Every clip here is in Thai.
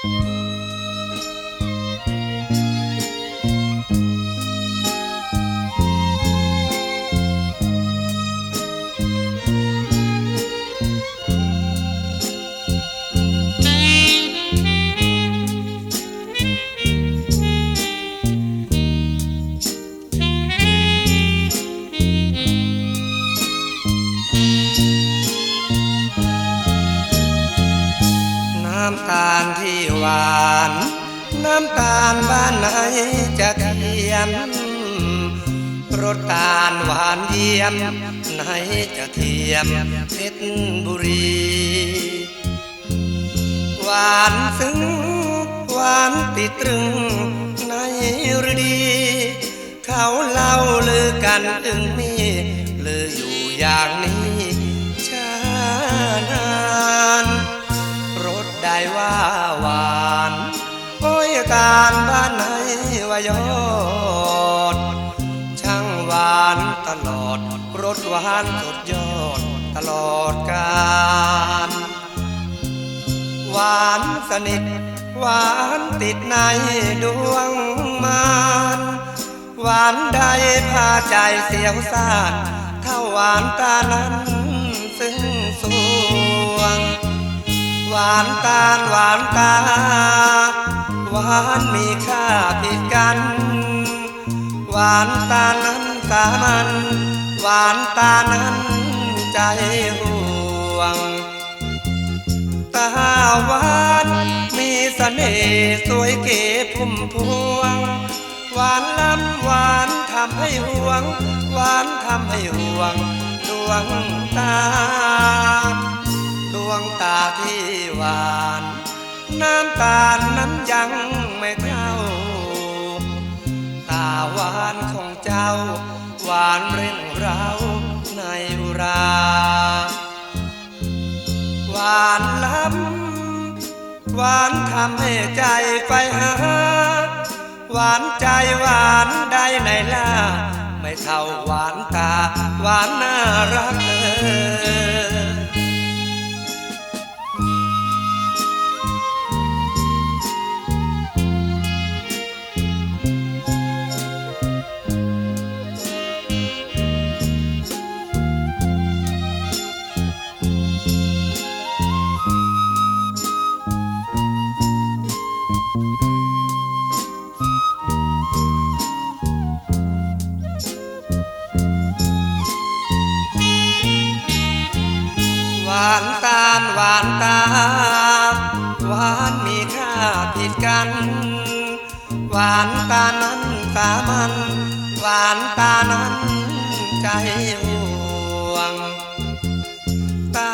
น้ำตาล ที่หวาน น้ำตาลบ้านไหนจะเทียมรสตาลหวานเยี่ยม ไหนจะเทียมเพชรบุรี หวานซึ้งหวานติดตรึง ในฤดี เขาเล่าลือกันอึงมีลืออยู่อย่างนี้ารบ้านไหนว่ายอด ช่างหวานตลอดรสหวานสุดยอดตลอดกาลหวานสนิทหวานติดในดวงมานหวานใดพาใจเสียวซ่านเท่าหวานตานั้นซึ่งสวง หวานตาหวานตา หวานมีค่าผิดกัน หวานตานั้นสามัญหวานตานั้นใจห่วง ตาหวานมีเสน่ห์สวยเก๋พุ่มพวง หวานล้ำหวานทำให้ห่วง หวานทำให้ห่วงดวงตา หวานของเจ้า หวานเร่งเราในอุรา หวานล้ำหวานทำให้ใจไฟหา หวานใจหวานได้ในล่าไม่เท่าหวานตา หวานน่ารักเออ นตาลหวานตา หวานมีค่าผิดกัน หวานตานั้นสามัญหวานตานั้นใจห่วง ตา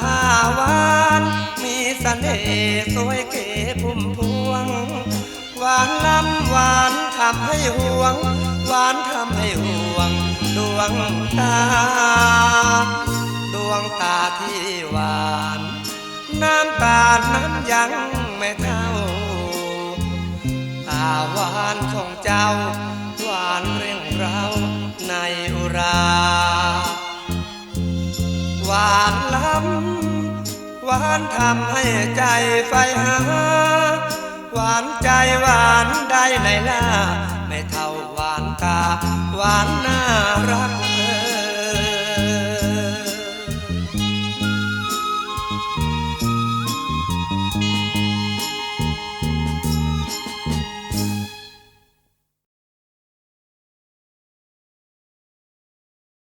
หวานมีเสน่ห์สวยเก๋พุ่มพวง หวานล้ำหวานทำให้ห่วง หวานทำให้ห่วงดวงดวงตา ที่หวาน น้ำตาลนั้นยังไม่เท่าตาหวานของเจ้า หวานเร่งเราในอุรา หวานล้ำหวานทำให้ใจไฟหา หวานใจหวานได้ในล่าไม่เท่าหวานตา หวานน่า